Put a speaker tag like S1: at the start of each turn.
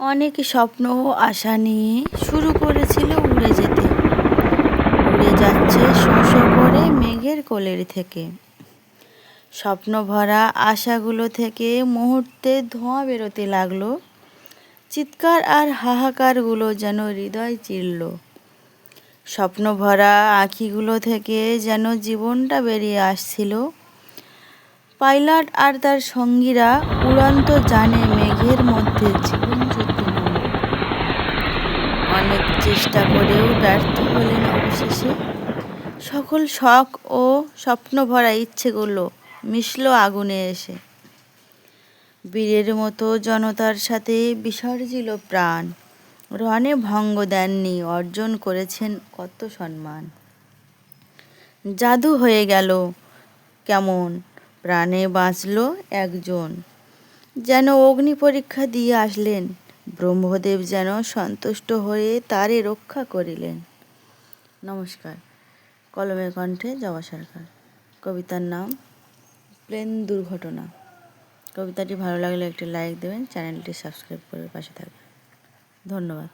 S1: অনেক স্বপ্ন ও আশা নিয়ে শুরু করেছিল উড়ে যেতে। উড়ে যাচ্ছে শোঁ করে মেঘের কোলের থেকে। স্বপ্ন ভরা আশাগুলো থেকে মুহূর্তে ধোঁয়া বেরোতে লাগল। চিৎকার আর হাহাকারগুলো যেন হৃদয় চিরল। স্বপ্ন ভরা আঁখিগুলো থেকে যেন জীবনটা বেরিয়ে আসছিল। পাইলট আর তার সঙ্গীরা উড়ন্ত জানে মেঘের মধ্যে জীবন চেষ্টা করেও ব্যর্থ হলেন অবশেষে। সকল শখ ও স্বপ্ন ভরা ইচ্ছেগুলো মিশল আগুনে এসে। বীরের মতো জনতার সাথে বিসর্জিল প্রাণ। রণে ভঙ্গ দেননি, অর্জন করেছেন কত সম্মান। জাদু হয়ে গেল কেমন, প্রাণে বাঁচল একজন। যেন অগ্নি পরীক্ষা দিয়ে আসলেন ব্রহ্মদেব যেন সন্তুষ্ট হয়ে তারে রক্ষা করিলেন। নমস্কার। কলমের কণ্ঠে জবা সরকার। কবিতার নাম, প্লেন দুর্ঘটনা। কবিতাটি ভালো লাগলে একটি লাইক দেবেন, চ্যানেলটি সাবস্ক্রাইব করে পাশে থাকবেন। ধন্যবাদ।